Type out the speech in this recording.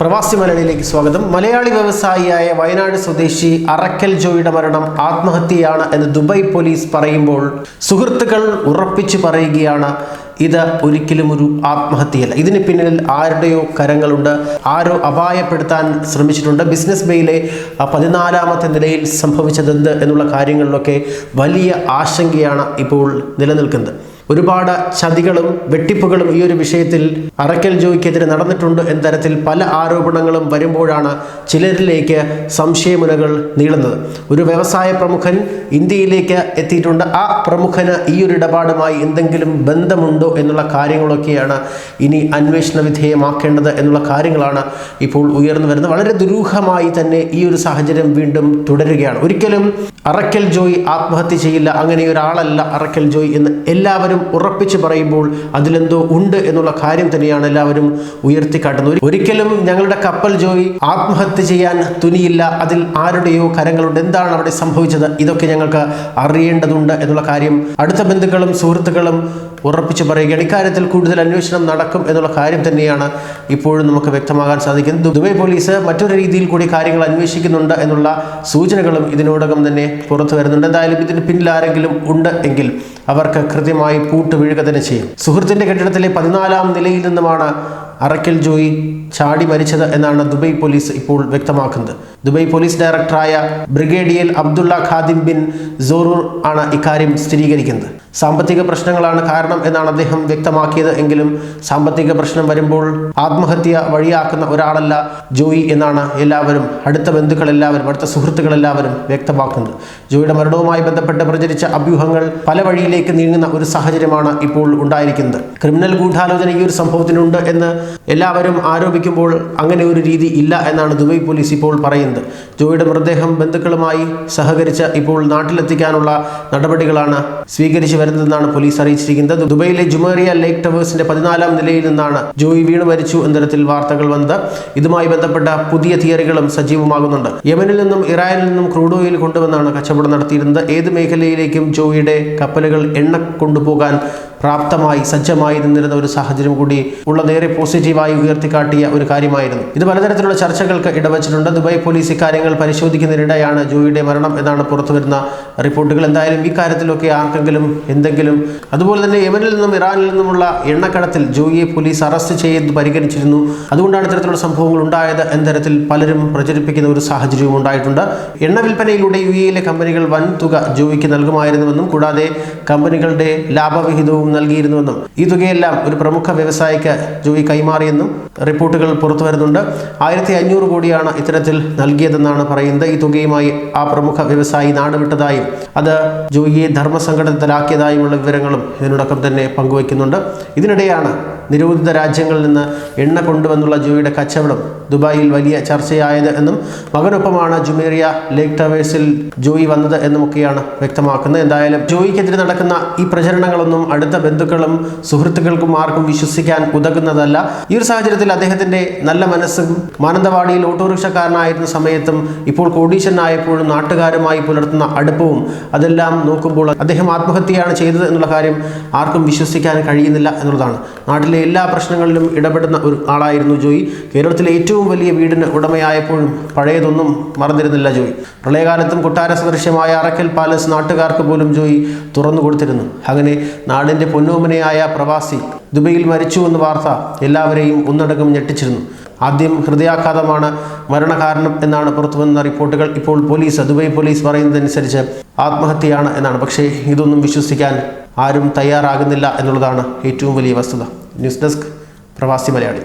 പ്രവാസി മലയാളിയിലേക്ക് സ്വാഗതം. മലയാളി വ്യവസായിയായ വയനാട് സ്വദേശി അറക്കൽ ജോയിയുടെ മരണം ആത്മഹത്യയാണ് എന്ന് ദുബായ് പോലീസ് പറയുമ്പോൾ സുഹൃത്തുക്കൾ ഉറപ്പിച്ചു പറയുകയാണ് ഇത് ഒരിക്കലും ഒരു ആത്മഹത്യയല്ല. ഇതിന് പിന്നിൽ ആരുടെയോ കരങ്ങളുണ്ട്. ആരോ അപായപ്പെടുത്താൻ ശ്രമിച്ചിട്ടുണ്ട്. ബിസിനസ് ബേയിലെ പതിനാലാമത്തെ നിലയിൽ സംഭവിച്ചതെന്ത്? എന്നുള്ള കാര്യങ്ങളിലൊക്കെ വലിയ ആശങ്കയാണ് ഇപ്പോൾ നിലനിൽക്കുന്നത്. ഒരുപാട് ചതികളും വെട്ടിപ്പുകളും ഈ ഒരു വിഷയത്തിൽ അറക്കൽ ജോയിക്കെതിരെ നടന്നിട്ടുണ്ട് എന്ന തരത്തിൽ പല ആരോപണങ്ങളും വരുമ്പോഴാണ് ചിലരിലേക്ക് സംശയമുനകൾ നീളുന്നത്. ഒരു വ്യവസായ പ്രമുഖൻ ഇന്ത്യയിലേക്ക് എത്തിയിട്ടുണ്ട്. ആ പ്രമുഖന് ഈ ഒരു ഇടപാടുമായി എന്തെങ്കിലും ബന്ധമുണ്ടോ എന്നുള്ള കാര്യങ്ങളൊക്കെയാണ് ഇനി അന്വേഷണ വിധേയമാക്കേണ്ടത് എന്നുള്ള കാര്യങ്ങളാണ് ഇപ്പോൾ ഉയർന്നു വരുന്നത്. വളരെ ദുരൂഹമായി തന്നെ ഈ ഒരു സാഹചര്യം വീണ്ടും തുടരുകയാണ്. ഒരിക്കലും അറക്കൽ ജോയി ആത്മഹത്യ ചെയ്യില്ല. അങ്ങനെ ഒരാളല്ല അറക്കൽ ജോയി എന്ന് എല്ലാവരും ഉറപ്പിച്ച് പറയുമ്പോൾ അതിലെന്തോ ഉണ്ട് എന്നുള്ള കാര്യം തന്നെയാണ് എല്ലാവരും ഉയർത്തിക്കാട്ടുന്നത്. ഒരിക്കലും ഞങ്ങളുടെ കപ്പൽ ജോയി ആത്മഹത്യ ചെയ്യാൻ തുനിയില്ല. അതിൽ ആരുടെയോ കരങ്ങളുണ്ട്. എന്താണ് അവിടെ സംഭവിച്ചത്? ഇതൊക്കെ ഞങ്ങൾക്ക് അറിയേണ്ടതുണ്ട് എന്നുള്ള കാര്യം അടുത്ത ബന്ധുക്കളും സുഹൃത്തുക്കളും ഉറപ്പിച്ച് പറയുകയാണ്. ഇക്കാര്യത്തിൽ കൂടുതൽ അന്വേഷണം നടക്കും എന്നുള്ള കാര്യം തന്നെയാണ് ഇപ്പോഴും നമുക്ക് വ്യക്തമാകാൻ സാധിക്കുന്നത്. ദുബൈ പോലീസ് മറ്റൊരു രീതിയിൽ കൂടി കാര്യങ്ങൾ അന്വേഷിക്കുന്നുണ്ട് എന്നുള്ള സൂചനകളും ഇതിനോടകം തന്നെ പുറത്തു വരുന്നുണ്ട് എന്തായാലും ഇതിന് പിന്നിൽ ആരെങ്കിലും ഉണ്ട് എങ്കിൽ അവർക്ക് കൃത്യമായി പൂട്ട് വീഴുക തന്നെ ചെയ്യും. സുഹൃത്തിന്റെ കെട്ടിടത്തിലെ പതിനാലാം നിലയിൽ നിന്നുമാണ് അറക്കൽ ജോയി ചാടി മരിച്ചത് എന്നാണ് ദുബൈ പോലീസ് ഇപ്പോൾ വ്യക്തമാക്കുന്നത്. ദുബൈ പോലീസ് ഡയറക്ടറായ brigadier Abdullah Khadim bin Sorour ആണ് ഇക്കാര്യം സ്ഥിരീകരിക്കുന്നത്. സാമ്പത്തിക പ്രശ്നങ്ങളാണ് കാരണം എന്നാണ് അദ്ദേഹം വ്യക്തമാക്കിയത്. എങ്കിലും സാമ്പത്തിക പ്രശ്നം വരുമ്പോൾ ആത്മഹത്യ വഴിയാക്കുന്ന ഒരാളല്ല ജോയി എന്നാണ് എല്ലാവരും അടുത്ത ബന്ധുക്കൾ എല്ലാവരും അടുത്ത സുഹൃത്തുക്കൾ എല്ലാവരും വ്യക്തമാക്കുന്നത്. ജോയിയുടെ മരണവുമായി ബന്ധപ്പെട്ട് പ്രചരിച്ച അഭ്യൂഹങ്ങൾ പല വഴിയിലേക്ക് നീങ്ങുന്ന ഒരു സാഹചര്യമാണ് ഇപ്പോൾ ഉണ്ടായിരിക്കുന്നത്. ക്രിമിനൽ ഗൂഢാലോചന ഈ ഒരു സംഭവത്തിനുണ്ട് എന്ന് എല്ലാവരും ആരോപിക്കുമ്പോൾ അങ്ങനെ ഒരു രീതി ഇല്ല എന്നാണ് ദുബൈ പോലീസ് ഇപ്പോൾ പറയുന്നത്. ജോയിയുടെ മൃതദേഹം ബന്ധുക്കളുമായി സഹകരിച്ച് ഇപ്പോൾ നാട്ടിലെത്തിക്കാനുള്ള നടപടികളാണ് സ്വീകരിച്ചു വരുന്നതെന്നാണ് പോലീസ് അറിയിച്ചിരിക്കുന്നത്. ദുബൈയിലെ ജുമേറിയ ലേക്ക് ടവേഴ്സിന്റെ പതിനാലാം നിലയിൽ നിന്നാണ് ജോയി വീണു മരിച്ചു എന്ന തരത്തിൽ വാർത്തകൾ വന്നത്. ഇതുമായി ബന്ധപ്പെട്ട പുതിയ തിയറികളും സജീവമാകുന്നുണ്ട്. യമനിൽ നിന്നും ഇറാനിൽ നിന്നും ക്രൂഡ് ഓയിൽ കൊണ്ടുവന്നാണ് കച്ചവടം നടത്തിയിരുന്നത്. ഏത് മേഖലയിലേക്കും ജോയിയുടെ കപ്പലുകൾ എണ്ണ കൊണ്ടുപോകാൻ പ്രാപ്തമായി സജ്ജമായി നിന്നിരുന്ന ഒരു സാഹചര്യം കൂടി ഉള്ള ഉള്ളതേറെ പോസിറ്റീവായി ഉയർത്തിക്കാട്ടിയ ഒരു കാര്യമായിരുന്നു. ഇത് പലതരത്തിലുള്ള ചർച്ചകൾക്ക് ഇടവച്ചിട്ടുണ്ട്. ദുബായ് പോലീസ് ഇക്കാര്യങ്ങൾ പരിശോധിക്കുന്നതിനിടെയാണ് ജോയിയുടെ മരണം എന്നാണ് പുറത്തുവരുന്ന റിപ്പോർട്ടുകൾ. എന്തായാലും ഈ കാര്യത്തിലൊക്കെ ആർക്കെങ്കിലും എന്തെങ്കിലും അതുപോലെ തന്നെ യമനിൽ നിന്നും ഇറാനിൽ നിന്നുമുള്ള എണ്ണക്കടത്തിൽ ജോയിയെ പോലീസ് അറസ്റ്റ് ചെയ്ത് പരിഗണിച്ചിരുന്നു. അതുകൊണ്ടാണ് ഇത്തരത്തിലുള്ള സംഭവങ്ങൾ ഉണ്ടായത് എന്ന തരത്തിൽ പലരും പ്രചരിപ്പിക്കുന്ന ഒരു സാഹചര്യവും ഉണ്ടായിട്ടുണ്ട്. എണ്ണ വിൽപ്പനയിലൂടെ യു എയിലെ കമ്പനികൾ വൻ തുക ജോയിക്ക് നൽകുമായിരുന്നുവെന്നും കൂടാതെ കമ്പനികളുടെ ലാഭവിഹിതവും നൽകിയിരുന്നുവെന്നും ഈ തുകയെല്ലാം ഒരു പ്രമുഖ വ്യവസായിക്ക് ജോയി കൈമാറിയെന്നും റിപ്പോർട്ടുകൾ പുറത്തു വരുന്നുണ്ട്. ആയിരത്തി അഞ്ഞൂറ് കോടിയാണ് ഇത്തരത്തിൽ നൽകിയതെന്നാണ് പറയുന്നത്. ഈ തുകയുമായി ആ പ്രമുഖ വ്യവസായി നാടുവിട്ടതായും അത് ജോയിയെ ധർമ്മസങ്കടത്തിലാക്കിയതായുമുള്ള വിവരങ്ങളും ഇതിനോടൊപ്പം തന്നെ പങ്കുവയ്ക്കുന്നുണ്ട്. ഇതിനിടെയാണ് നിരോധിത രാജ്യങ്ങളിൽ നിന്ന് എണ്ണ കൊണ്ടുവന്നുള്ള ജോയിയുടെ കച്ചവടം ദുബായിൽ വലിയ ചർച്ചയായത് എന്നും മകനൊപ്പമാണ് ജുമേറിയ ലേക്ക് ടവേഴ്സിൽ ജോയി വന്നത് എന്നുമൊക്കെയാണ് വ്യക്തമാക്കുന്നത്. എന്തായാലും ജോയിക്കെതിരെ നടക്കുന്ന ഈ പ്രചരണങ്ങളൊന്നും അടുത്ത ബന്ധുക്കളും സുഹൃത്തുക്കൾക്കും ആർക്കും വിശ്വസിക്കാൻ ഉതകുന്നതല്ല. ഈ ഒരു സാഹചര്യത്തിൽ അദ്ദേഹത്തിന്റെ നല്ല മനസ്സും മാനന്തവാടിയിൽ ഓട്ടോറിക്ഷക്കാരനായിരുന്ന സമയത്തും ഇപ്പോൾ കോടീശനായപ്പോഴും നാട്ടുകാരുമായി പുലർത്തുന്ന അടുപ്പവും അതെല്ലാം നോക്കുമ്പോൾ അദ്ദേഹം ആത്മഹത്യയാണ് ചെയ്തത് എന്നുള്ള കാര്യം ആർക്കും വിശ്വസിക്കാൻ കഴിയുന്നില്ല എന്നുള്ളതാണ്. നാട്ടിലെ എല്ലാ പ്രശ്നങ്ങളിലും ഇടപെടുന്ന ഒരു ആളായിരുന്നു ജോയി. കേരളത്തിലെ ഏറ്റവും വലിയ വീടിന് ഉടമയായപ്പോഴും പഴയതൊന്നും മറന്നിരുന്നില്ല ജോയി. പ്രളയകാലത്തും കൊട്ടാര സദൃശ്യമായ അറക്കൽ പാലസ് നാട്ടുകാർക്ക് പോലും ജോയി തുറന്നു കൊടുത്തിരുന്നു അങ്ങനെ നാടിന്റെ പൊന്നോമനയായ പ്രവാസി ദുബൈയിൽ മരിച്ചു എന്ന വാർത്ത എല്ലാവരെയും ഒന്നടങ്കം ഞെട്ടിച്ചിരുന്നു. ആദ്യം ഹൃദയാഘാതമാണ് മരണകാരണം എന്നാണ് പുറത്തുവന്ന റിപ്പോർട്ടുകൾ. ഇപ്പോൾ പോലീസ് ദുബൈ പോലീസ് പറയുന്നതനുസരിച്ച് ആത്മഹത്യയാണ് എന്നാണ്. പക്ഷേ ഇതൊന്നും വിശ്വസിക്കാൻ ആരും തയ്യാറാകുന്നില്ല എന്നുള്ളതാണ് ഏറ്റവും വലിയ വസ്തുത. ന്യൂസ് ഡെസ്ക് പ്രവാസി മലയാളി.